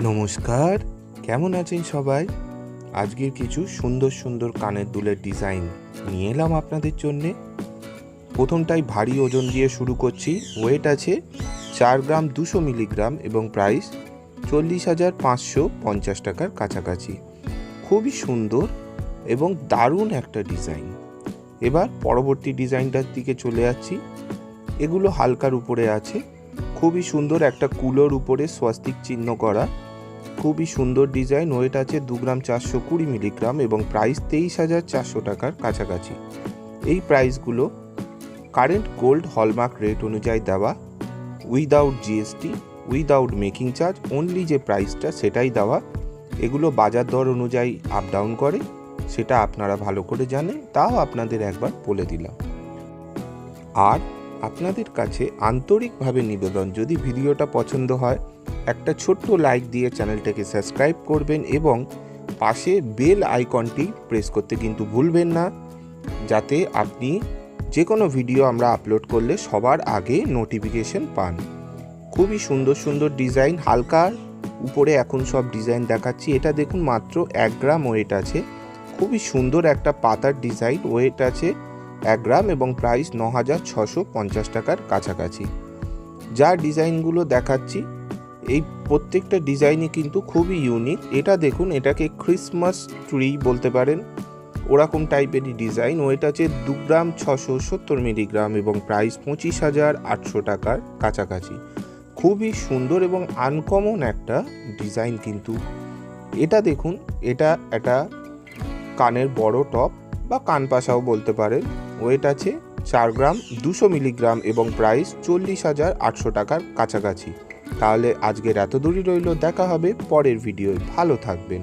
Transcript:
নমস্কার, কেমন আছেন সবাই? আজকের কিছু সুন্দর সুন্দর কানের দুলের ডিজাইন নিয়ে এলাম আপনাদের জন্যে। প্রথমটাই ভারী ওজন দিয়ে শুরু করছি। ওয়েট আছে চার গ্রাম দুশো মিলিগ্রাম এবং প্রাইস চল্লিশ হাজার পাঁচশো পঞ্চাশ টাকার কাছাকাছি। খুবই সুন্দর এবং দারুণ একটা ডিজাইন। এবার পরবর্তী ডিজাইনটার দিকে চলে যাচ্ছি। এগুলো হালকার উপরে আছে। খুবই সুন্দর একটা কুলোর উপরে স্বস্তিক চিহ্ন করা। খুবই সুন্দর ডিজাইন, ওয়েট আছে দু গ্রাম চারশো কুড়ি মিলিগ্রাম এবং প্রাইস তেইশ হাজার চারশো টাকার কাছাকাছি। এই প্রাইসগুলো কারেন্ট গোল্ড হলমার্ক রেট অনুযায়ী দেওয়া, without GST, without making charge only যে প্রাইসটা সেটাই দেওয়া। এগুলো বাজার দর অনুযায়ী আপ ডাউন করে, সেটা আপনারা ভালো করে জানেন, তাও আপনাদের একবার বলে দিলাম। আর আপনাদের কাছে আন্তরিকভাবে নিবেদন। যদি ভিডিওটা পছন্দ হয়, একটা ছোট্ট লাইক দিয়ে চ্যানেলটাকে সাবস্ক্রাইব করবেন এবং পাশে বেল আইকনটি প্রেস করতে কিন্তু ভুলবেন না, যাতে আপনি যে কোনো ভিডিও আমরা আপলোড করলে সবার আগে নোটিফিকেশন পান। খুবই সুন্দর সুন্দর ডিজাইন, হালকা। উপরে এখন সব ডিজাইন দেখাচ্ছি। এটা দেখুন মাত্র এক গ্রাম ওয়েট আছে। খুবই সুন্দর একটা পাতার ডিজাইন ওয়েট আছে। এক গ্রাম এবং প্রাইস ন হাজার ছশো পঞ্চাশ টাকার কাছাকাছি। যা ডিজাইনগুলো দেখাচ্ছি, এই প্রত্যেকটা ডিজাইনই কিন্তু খুবই ইউনিক এটা দেখুন, এটাকে ক্রিসমাস ট্রি বলতে পারেন। ওরকম টাইপেরই ডিজাইন। ওয়েট হচ্ছে দু গ্রাম ছশো সত্তর মিলিগ্রাম এবং প্রাইস পঁচিশ হাজার আটশো টাকার কাছাকাছি। খুবই সুন্দর এবং আনকমন একটা ডিজাইন কিন্তু। এটা দেখুন, এটা একটা কানের বড় টপ বা কানপাশাও বলতে পারেন। ওয়েট আছে চার গ্রাম, দুশো মিলিগ্রাম এবং প্রাইস চল্লিশ হাজার আটশো টাকার কাছাকাছি। তাহলে আজকের এত দূরই রইল, দেখা হবে পরের ভিডিওয় ভালো থাকবেন।